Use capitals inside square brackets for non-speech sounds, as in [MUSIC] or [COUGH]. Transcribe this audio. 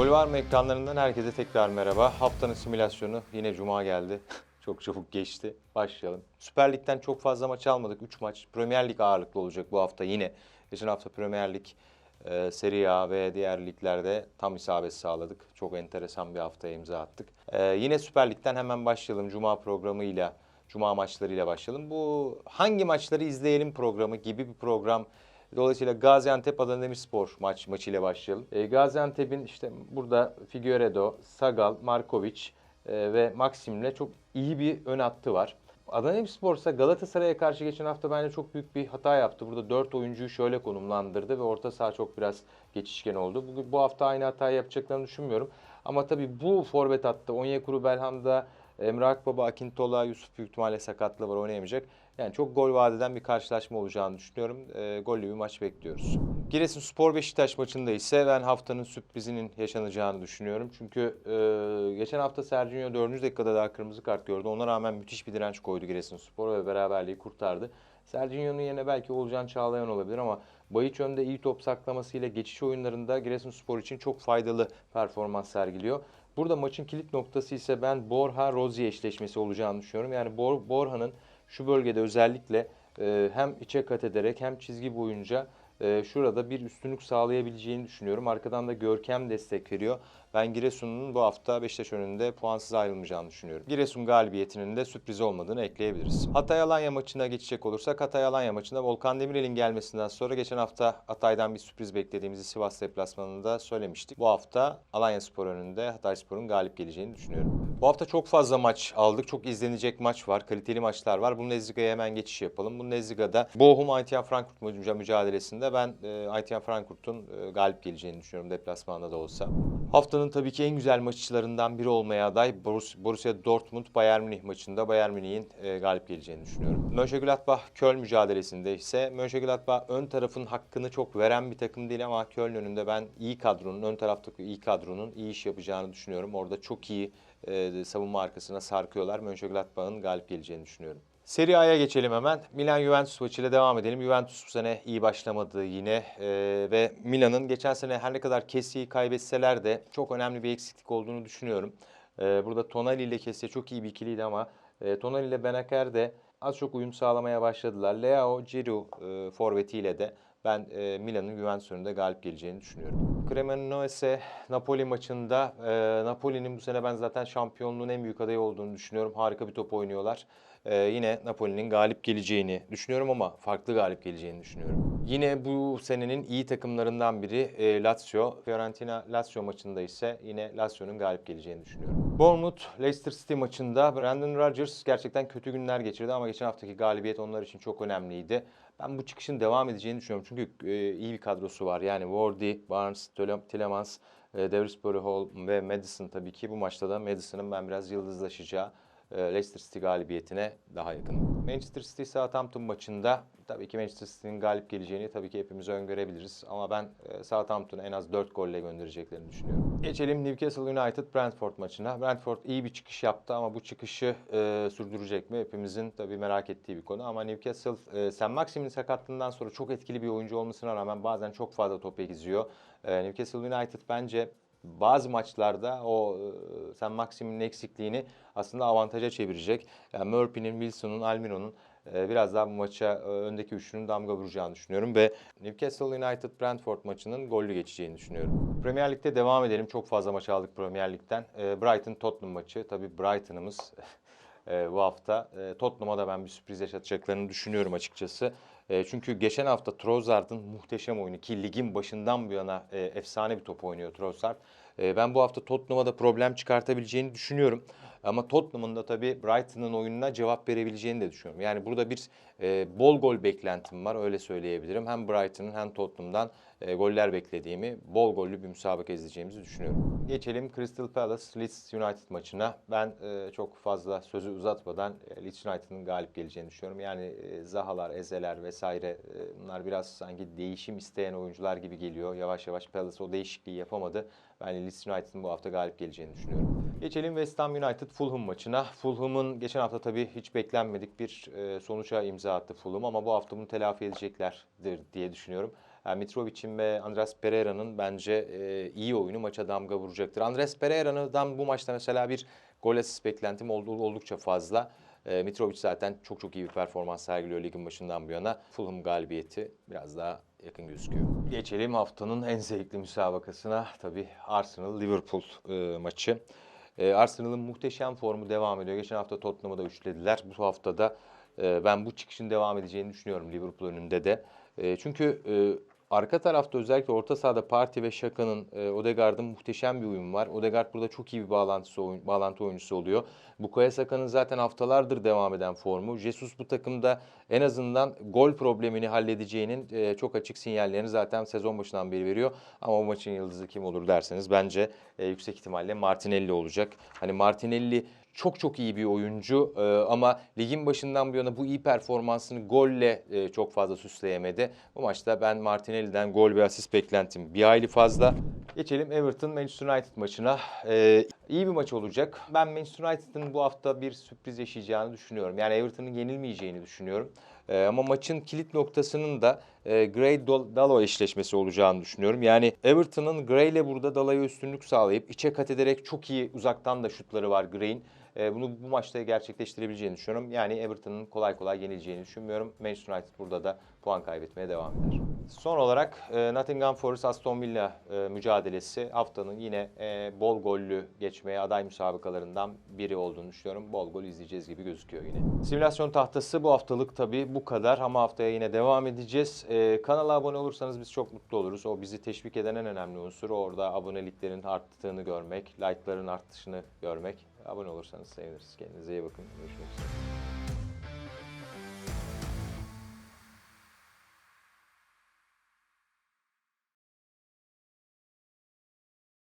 Gol var mı ekranlarından herkese tekrar merhaba. Haftanın simülasyonu yine cuma geldi. [LAUGHS] çok çabuk geçti. Başlayalım. Süper Lig'den çok fazla maç almadık. 3 maç. Premier Lig ağırlıklı olacak bu hafta yine. Geçen hafta Premier Lig, e, Serie A ve diğer liglerde tam isabet sağladık. Çok enteresan bir haftaya imza attık. E, yine Süper Lig'den hemen başlayalım. Cuma programıyla, Cuma maçlarıyla başlayalım. Bu hangi maçları izleyelim programı gibi bir program Dolayısıyla Gaziantep Adana Demirspor maç maçıyla başlayalım. E, Gaziantep'in işte burada Figueredo, Sagal, Markovic e, ve Maxim'le çok iyi bir ön hattı var. Adana Demirspor ise Galatasaray'a karşı geçen hafta bence çok büyük bir hata yaptı. Burada 4 oyuncuyu şöyle konumlandırdı ve orta saha çok biraz geçişken oldu. Bugün, bu hafta aynı hatayı yapacaklarını düşünmüyorum. Ama tabii bu forvet hattı Onyekuru Belhanda, Emre Akbaba, Akintola, Yusuf büyük ihtimalle sakatlığı var oynayamayacak. Yani çok gol vadeden bir karşılaşma olacağını düşünüyorum. E, gollü bir maç bekliyoruz. Giresunspor Beşiktaş maçında ise ben haftanın sürprizinin yaşanacağını düşünüyorum. Çünkü e, geçen hafta Sergio 4. dakikada daha kırmızı kart gördü. Ona rağmen müthiş bir direnç koydu Giresunspor ve beraberliği kurtardı. Sergio'nun yerine belki Olcan Çağlayan olabilir ama Bayiç önde iyi top saklamasıyla geçiş oyunlarında Giresunspor için çok faydalı performans sergiliyor. Burada maçın kilit noktası ise ben Borja-Rozier eşleşmesi olacağını düşünüyorum. Yani Bor Borja'nın şu bölgede özellikle e, hem içe kat ederek hem çizgi boyunca e, şurada bir üstünlük sağlayabileceğini düşünüyorum. Arkadan da Görkem destek veriyor. Ben Giresun'un bu hafta Beşiktaş önünde puansız ayrılmayacağını düşünüyorum. Giresun galibiyetinin de sürpriz olmadığını ekleyebiliriz. Hatay Alanya maçına geçecek olursak Hatay Alanya maçında Volkan Demirel'in gelmesinden sonra geçen hafta Hatay'dan bir sürpriz beklediğimizi Sivas deplasmanında söylemiştik. Bu hafta Alanya Spor önünde Hatay Spor'un galip geleceğini düşünüyorum. Bu hafta çok fazla maç aldık. Çok izlenecek maç var. Kaliteli maçlar var. Bundesliga'ya hemen geçiş yapalım. Bundesliga'da Bochum Eintracht Frankfurt müca- ben e, Eintracht Frankfurt'un e, galip geleceğini düşünüyorum deplasmanda da olsa. Haftanın tabii ki en güzel maçlarından biri olmaya aday Borus- Borussia Dortmund Bayern Münih maçında Bayern Münih'in e, galip geleceğini düşünüyorum. Mönchengladbach Köln mücadelesinde ise Mönchengladbach ön tarafın hakkını çok veren bir takım değil ama Köln önünde ben iyi kadronun ön taraftaki iyi kadronun iyi iş yapacağını düşünüyorum. Orada çok iyi e, savunma arkasına sarkıyorlar. Mönchengladbach'ın galip geleceğini düşünüyorum. Serie A'ya geçelim hemen. Milan Juventus maçıyla devam edelim. Juventus bu sene iyi başlamadı yine Ee, ve Milan'ın geçen sene her ne kadar Kessi'yi kaybetseler de çok önemli bir eksiklik olduğunu düşünüyorum. Ee, burada Tonali ile Kessie çok iyi bir ikiliydi ama e, Tonali ile Benaker de az çok uyum sağlamaya başladılar. Leao, Giroud e, forvetiyle de ben e, Milan'ın Juventus önünde galip geleceğini düşünüyorum. Cremonese Napoli maçında e, Napoli'nin bu sene ben zaten şampiyonluğun en büyük adayı olduğunu düşünüyorum. Harika bir top oynuyorlar. E, yine Napoli'nin galip geleceğini düşünüyorum ama farklı galip geleceğini düşünüyorum. Yine bu senenin iyi takımlarından biri e, Lazio. Fiorentina Lazio maçında ise yine Lazio'nun galip geleceğini düşünüyorum. Bournemouth Leicester City maçında Brandon Rodgers gerçekten kötü günler geçirdi ama geçen haftaki galibiyet onlar için çok önemliydi. Ben bu çıkışın devam edeceğini düşünüyorum. Çünkü e, iyi bir kadrosu var. Yani Wardy, Barnes, Tielemans, e, Davisbury Hall ve Madison tabii ki bu maçta da Madison'ın ben biraz yıldızlaşacağı Leicester City galibiyetine daha yakın. Manchester City Southampton maçında tabii ki Manchester City'nin galip geleceğini tabii ki hepimiz öngörebiliriz. Ama ben e, Southampton'u en az 4 golle göndereceklerini düşünüyorum. Geçelim Newcastle United Brentford maçına. Brentford iyi bir çıkış yaptı ama bu çıkışı e, sürdürecek mi? Hepimizin tabii merak ettiği bir konu. Ama Newcastle e, Sen Maxim'in sakatlığından sonra çok etkili bir oyuncu olmasına rağmen bazen çok fazla top ekiziyor. E, Newcastle United bence bazı maçlarda o e, Sen Maxim'in eksikliğini aslında avantaja çevirecek. Yani Murphy'nin, Wilson'un, Almiron'un e, biraz daha bu maça e, öndeki üçlünün damga vuracağını düşünüyorum ve Newcastle United Brentford maçının gollü geçeceğini düşünüyorum. Premier Lig'de devam edelim. Çok fazla maç aldık Premier Lig'den. Brighton Tottenham maçı. Tabii Brighton'ımız [LAUGHS] e, bu hafta e, Tottenham'a da ben bir sürpriz yaşatacaklarını düşünüyorum açıkçası. E, çünkü geçen hafta Trossard'ın muhteşem oyunu ki ligin başından bu yana e, efsane bir top oynuyor Trossard. E, ben bu hafta Tottenham'a da problem çıkartabileceğini düşünüyorum. Ama Tottenham'ın da tabii Brighton'ın oyununa cevap verebileceğini de düşünüyorum. Yani burada bir e, bol gol beklentim var öyle söyleyebilirim. Hem Brighton'ın hem Tottenham'dan e, goller beklediğimi, bol gollü bir müsabaka izleyeceğimizi düşünüyorum. Geçelim Crystal Palace Leeds United maçına. Ben e, çok fazla sözü uzatmadan e, Leeds United'ın galip geleceğini düşünüyorum. Yani e, Zahalar, Ezeler vesaire e, bunlar biraz sanki değişim isteyen oyuncular gibi geliyor. Yavaş yavaş Palace o değişikliği yapamadı. Ben Leeds United'ın bu hafta galip geleceğini düşünüyorum. Geçelim West Ham United Fulham maçına. Fulham'ın geçen hafta tabii hiç beklenmedik bir e, sonuca imza attı Fulham ama bu hafta bunu telafi edeceklerdir diye düşünüyorum. Yani Mitrovic'in ve Andres Pereira'nın bence e, iyi oyunu maça damga vuracaktır. Andres Pereira'dan bu maçta mesela bir gol asist beklentim oldu- oldukça fazla. E, Mitrovic zaten çok çok iyi bir performans sergiliyor ligin başından bu yana. Fulham galibiyeti biraz daha yakın gözüküyor. Geçelim haftanın en zevkli müsabakasına. Tabii Arsenal-Liverpool maçı. E, Arsenal'ın muhteşem formu devam ediyor. Geçen hafta Tottenham'ı da üçlediler. Bu haftada e, ben bu çıkışın devam edeceğini düşünüyorum Liverpool önünde de. E, çünkü e, arka tarafta özellikle orta sahada Parti ve Şaka'nın, e, Odegaard'ın muhteşem bir uyumu var. Odegaard burada çok iyi bir bağlantısı, oyun- bağlantı oyuncusu oluyor. Bukayo Saka'nın zaten haftalardır devam eden formu. Jesus bu takımda en azından gol problemini halledeceğinin e, çok açık sinyallerini zaten sezon başından beri veriyor. Ama o maçın yıldızı kim olur derseniz bence e, yüksek ihtimalle Martinelli olacak. Hani Martinelli çok çok iyi bir oyuncu e, ama ligin başından bu yana bu iyi performansını golle e, çok fazla süsleyemedi. Bu maçta ben Martinelli'den gol ve asist beklentim bir hayli fazla. Geçelim Everton Manchester United maçına. E, iyi bir maç olacak. Ben Manchester United'ın bu hafta bir sürpriz yaşayacağını düşünüyorum. Yani Everton'ın yenilmeyeceğini düşünüyorum. E, ama maçın kilit noktasının da e, Gray-Dalo eşleşmesi olacağını düşünüyorum. Yani Everton'ın Gray ile burada Dalo'ya üstünlük sağlayıp içe kat ederek çok iyi uzaktan da şutları var Gray'in. E, bunu bu maçta gerçekleştirebileceğini düşünüyorum. Yani Everton'ın kolay kolay yenileceğini düşünmüyorum. Manchester United burada da puan kaybetmeye devam eder. Son olarak e, Nottingham Forest Aston Villa e, mücadelesi haftanın yine e, bol gollü geçmeye aday müsabakalarından biri olduğunu düşünüyorum. Bol gol izleyeceğiz gibi gözüküyor yine. Simülasyon tahtası bu haftalık tabii bu kadar ama haftaya yine devam edeceğiz. E, kanala abone olursanız biz çok mutlu oluruz. O bizi teşvik eden en önemli unsur. Orada aboneliklerin arttığını görmek, like'ların arttığını görmek. Abone olursanız seviniriz. Kendinize iyi bakın. Görüşmek üzere.